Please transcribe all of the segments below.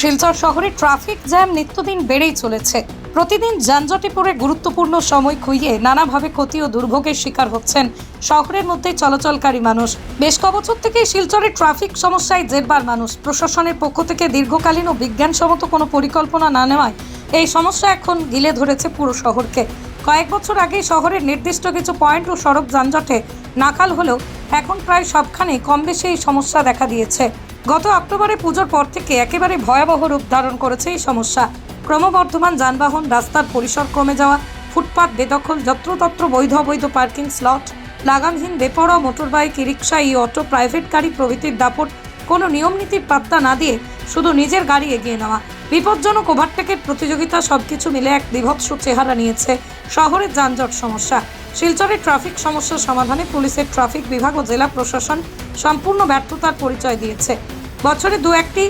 শিলচর শহরে traffic jam নিত্যদিন বেড়েই চলেছে। প্রতিদিন যানজটে পড়ে গুরুত্বপূর্ণ সময় খুইয়ে নানাভাবে ক্ষতি ও দুর্ভোগের শিকার হচ্ছেন শহরের মধ্যে চলাচলকারী মানুষ। বেশ কবছর থেকে শিলচরের ট্রাফিক সমস্যায় জেরবার মানুষ। প্রশাসনের পক্ষ থেকে দীর্ঘকালীন ও বিজ্ঞানসম্মত কোনো পরিকল্পনা না নেওয়ায় এই সমস্যা এখন গিলে ধরেছে পুরো শহরকে। কয়েক বছর আগে শহরের নির্দিষ্ট কিছু পয়েন্ট ও সড়ক যানজটে নাকাল হলেও এখন প্রায় সবখানেই কম বেশি এই সমস্যা দেখা দিয়েছে। গত অক্টোবরে পুজোর পর থেকে একেবারে ভয়াবহ রূপ ধারণ করেছে এই সমস্যা। ক্রমবর্ধমান যানবাহন, রাস্তার পরিসর কমে যাওয়া, ফুটপাত বেদখল, যত্রতত্র বৈধ অবৈধ পার্কিং স্লট, লাগামহীন বেপরোয়া motorbike rickshaw e auto private গাড়ি প্রভৃতির দাপট, কোনো নিয়মনীতির পাত্তা না দিয়ে শুধু নিজের গাড়ি এগিয়ে নেওয়া। বিপজ্জনক ওভারটেকের প্রতিযোগিতা সবকিছু মিলে এক বিভৎস চেহারা নিয়েছে শহরের যানজট সমস্যা। শিলচরের ট্রাফিক সমস্যা সমাধানে পুলিশের ট্রাফিক বিভাগ ও জেলা প্রশাসন সম্পূর্ণ ব্যর্থতার পরিচয় দিয়েছে। বছরে দু একটি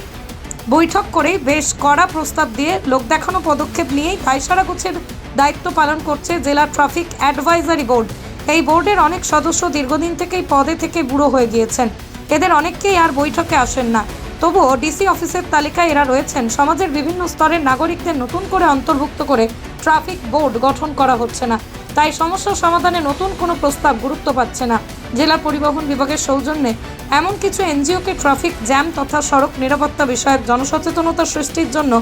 বৈঠক করেই বেশ কড়া প্রস্তাব দিয়ে লোক দেখানো পদক্ষেপ নিয়েই দায়সারা গুছের দায়িত্ব পালন করছে জেলা ট্রাফিক অ্যাডভাইজারি বোর্ড। এই বোর্ডের অনেক সদস্য দীর্ঘদিন থেকেই পদে থেকে বুড়ো হয়ে গিয়েছেন। এদের অনেককেই আর বৈঠকে আসেন না। তবুও ডিসি অফিসের তালিকায় এরা রয়েছেন। সমাজের বিভিন্ন স্তরের নাগরিকদের নতুন করে অন্তর্ভুক্ত করে ট্রাফিক বোর্ড গঠন করা হচ্ছে না। তাই সমস্যার সমাধানে নতুন কোনো প্রস্তাব গুরুত্ব পাচ্ছে না। জেলা পরিবহন বিভাগের সৌজন্যে এমন কিছু এনজিওকে ট্রাফিক জ্যাম তথা সড়ক নিরাপত্তা বিষয়ক জনসচেতনতা সৃষ্টির জন্য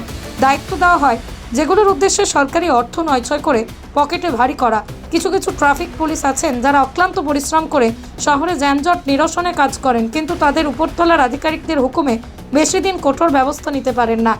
দায়িত্ব দেওয়া হয়, যেগুলোর উদ্দেশ্যে সরকারি অর্থ নয়ছয় করে পকেটে ভারী করা। কিছু কিছু ট্রাফিক পুলিশ আছেন যারা অক্লান্ত পরিশ্রম করে শহরে যানজট নিরসনে কাজ করেন, কিন্তু তাদের উপরতলার আধিকারিকদের হুকুমে বেশি দিন কঠোর ব্যবস্থা নিতে পারেন না।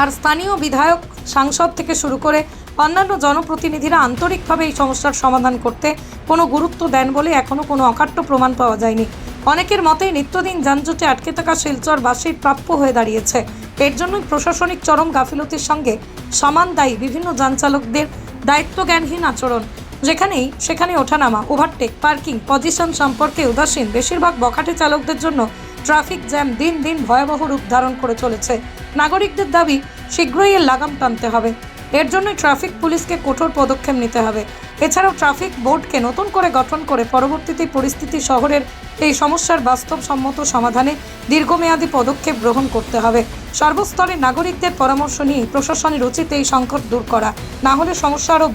আর স্থানীয় বিধায়ক, সাংসদ থেকে শুরু করে অন্যান্য জনপ্রতিনিধিরা আন্তরিকভাবে এই সমস্যার সমাধান করতে কোনো গুরুত্ব দেন বলে এখনও কোনো অকাট্য প্রমাণ পাওয়া যায়নি। অনেকের মতেই নিত্যদিন যানজটে আটকে থাকা শিলচর শিলচরবাসীর প্রাপ্য হয়ে দাঁড়িয়েছে। এর জন্যই প্রশাসনিক চরম গাফিলতির সঙ্গে সমান দায়ী বিভিন্ন যানচালকদের দায়িত্বজ্ঞানহীন আচরণ। যেখানেই সেখানে ওঠানামা, ওভারটেক, পার্কিং, পজিশন সম্পর্কে উদাসীন, বেশিরভাগ বখাটে চালকদের জন্য ট্রাফিক জ্যাম দিন দিন ভয়াবহ রূপ ধারণ করে চলেছে। নাগরিকদের দাবি, শীঘ্রই এর লাগাম টানতে হবে। এর জন্যই ট্রাফিক পুলিশকে কঠোর পদক্ষেপ নিতে হবে। এছাড়াও ট্রাফিক বোর্ডকে নতুন করে গঠন করে পরবর্তীতে পরিস্থিতি শহরের এই সমস্যার বাস্তবসম্মত সমাধানে দীর্ঘমেয়াদী পদক্ষেপ গ্রহণ করতে হবে। সর্বস্তরে নাগরিকদের পরামর্শ নিয়ে প্রশাসনের উচিত এই সংকট দূর করা। না হলে সমস্যা আরও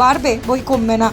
বাড়বে, বই কমবে না।